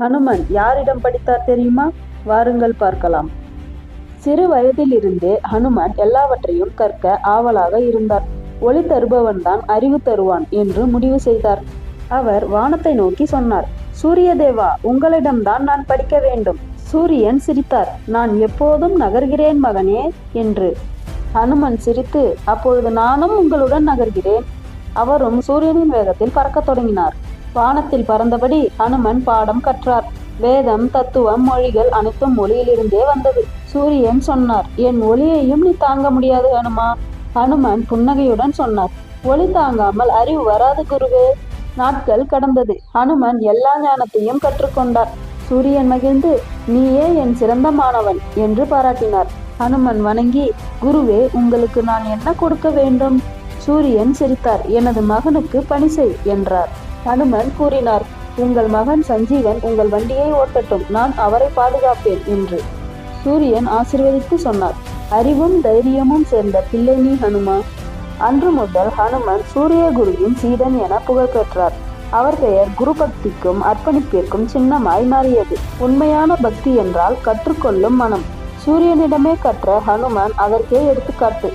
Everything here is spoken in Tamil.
ஹனுமன் யாரிடம் படித்தார் தெரியுமா? வாருங்கள் பார்க்கலாம். சிறு வயதிலிருந்தே ஹனுமன் எல்லாவற்றையும் கற்க ஆவலாக இருந்தார். ஒளி தருபவன் தான் அறிவு தருவான் என்று முடிவு செய்தார். அவர் வானத்தை நோக்கி சொன்னார் சூரிய தேவா உங்களிடம்தான் நான் படிக்க வேண்டும் சூரியன் சிரித்தார் நான் எப்போதும் நகர்கிறேன் மகனே என்று. ஹனுமன் சிரித்து அப்பொழுது நானும் உங்களுடன் நகர்கிறேன் அவரும் சூரியனின் வேகத்தில் பறக்கத் தொடங்கினார். வானத்தில் பறந்தபடி ஹனுமன் பாடம் கற்றார். வேதம் தத்துவம் மொழிகள் அனைத்தும் ஒளியிலிருந்தே வந்தது. சூரியன் சொன்னார் என் ஒளியையும் நீ தாங்க முடியாது ஹனுமா. ஹனுமன் புன்னகையுடன் சொன்னார் ஒளி தாங்காமல் அறிவு வராது குருவே. நாட்கள் கடந்தது. ஹனுமன் எல்லா ஞானத்தையும் கற்றுக்கொண்டார். சூரியன் மகிழ்ந்து நீயே என் சிறந்த மாணவன் என்று பாராட்டினார். ஹனுமன் வணங்கி குருவே உங்களுக்கு நான் என்ன கொடுக்க வேண்டும்? சூரியன் சிரித்தார் எனது மகனுக்கு பணி செய் என்றார். ஹனுமன் கூறினார் உங்கள் மகன் சஞ்சீவன் உங்கள் வண்டியை ஓட்டட்டும் நான் அவரை பாதுகாப்பேன் என்று. சூரியன் ஆசிர்வதித்து சொன்னார் அறிவும் தைரியமும் சேர்ந்த பிள்ளை நீ ஹனுமா. அன்று முதல் ஹனுமன் சூரிய குருவின் சீடன் என புகழ் பெற்றார். அவர் பெயர் குரு பக்திக்கும் அர்ப்பணிப்பிற்கும் சின்னமாய் மாறியது. உண்மையான பக்தி என்றால் கற்றுக்கொள்ளும் மனம். சூரியனிடமே கற்ற ஹனுமான் அதற்கே எடுத்துக்காட்டு.